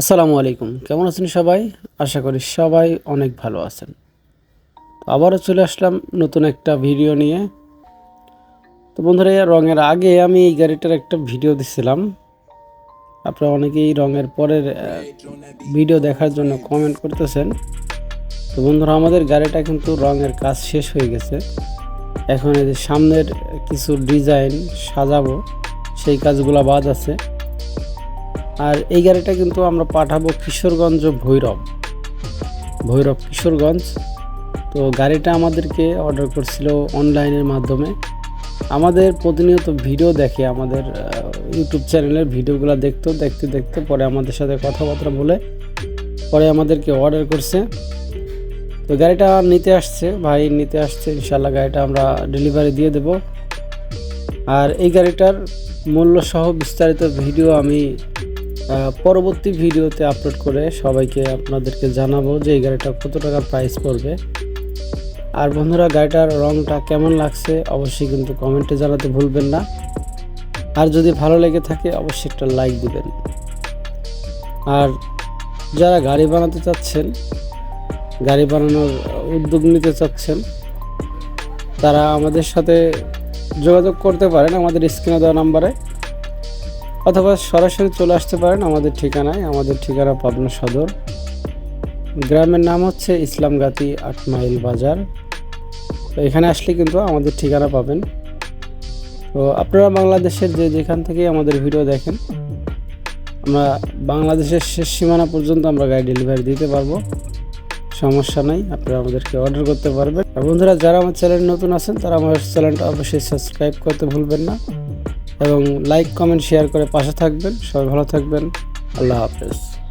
আসসালামু আলাইকুম। কেমন আছেন সবাই? আশা করি সবাই অনেক ভালো আছেন। আবারও চলে আসলাম নতুন একটা ভিডিও নিয়ে। তো বন্ধুরা রঙের আগে আমি এই গাড়িটার একটা ভিডিও দিছিলাম। আপনারা অনেকেই রঙের পরের ভিডিও দেখার জন্য কমেন্ট করতেছেন। তো বন্ধুরা, আমাদের গাড়িটা কিন্তু রঙের কাজ শেষ হয়ে গেছে। এখন এই যে সামনের কিছু ডিজাইন সাজাবো, সেই কাজগুলো বাদ আছে। আর এই গাড়িটা কিন্তু আমরা পাঠাবো কিশোরগঞ্জ ভৈরব। ভৈরব কিশোরগঞ্জ। তো গাড়িটা আমাদেরকে অর্ডার করছিল অনলাইনের মাধ্যমে। আমাদের প্রতিনিয়ত ভিডিও দেখে, আমাদের ইউটিউব চ্যানেলের ভিডিওগুলো দেখতো, দেখতে দেখতে পরে আমাদের সাথে কথাবার্তা বলে পরে আমাদেরকে অর্ডার করছে। তো গাড়িটা নিতে আসছে, ভাই নিতে আসছে ইনশাল্লাহ গাড়িটা আমরা ডেলিভারি দিয়ে দেব। আর এই গাড়িটার মূল্য সহ বিস্তারিত ভিডিও আমি পরবর্তী ভিডিওতে আপলোড করে সবাইকে আপনাদেরকে জানাব যে এই গাড়িটা কত টাকা প্রাইস পড়বে। আর বন্ধুরা, গাড়িটার রংটা কেমন লাগছে অবশ্যই কিন্তু কমেন্টে জানাতে ভুলবেন না। আর যদি ভালো লেগে থাকে, অবশ্যই একটা লাইক দিবেন। আর যারা গাড়ি বানাতে চাচ্ছেন, গাড়ি বানানোর উদ্যোগ নিতে চাচ্ছেন, তারা আমাদের সাথে যোগাযোগ করতে পারেন আমাদের স্ক্রিনে দেওয়া নাম্বারে। অথবা সরাসরি চলে আসতে পারেন আমাদের ঠিকানায়, আমাদের ঠিকানা পাবনা সদর। গ্রামের নাম হচ্ছে ইসলামগাতি আট মাইল বাজার। তো এখানে আসলে কিন্তু আমাদের ঠিকানা পাবেন। তো আপনারা বাংলাদেশের যে যেখান থেকে আমাদের ভিডিও দেখেন, আমরা বাংলাদেশের শেষ সীমানা পর্যন্ত আমরা গাড়ি ডেলিভারি দিতে পারব। সমস্যা নাই, আপনারা আমাদেরকে অর্ডার করতে পারবেন। আর বন্ধুরা, যারা আমার চ্যানেল নতুন আছেন, তারা আমার চ্যানেলটা অবশ্যই সাবস্ক্রাইব করতে ভুলবেন না। এবং লাইক কমেন্ট শেয়ার করে পাশে থাকবেন। সবাই ভালো থাকবেন। আল্লাহ হাফেজ।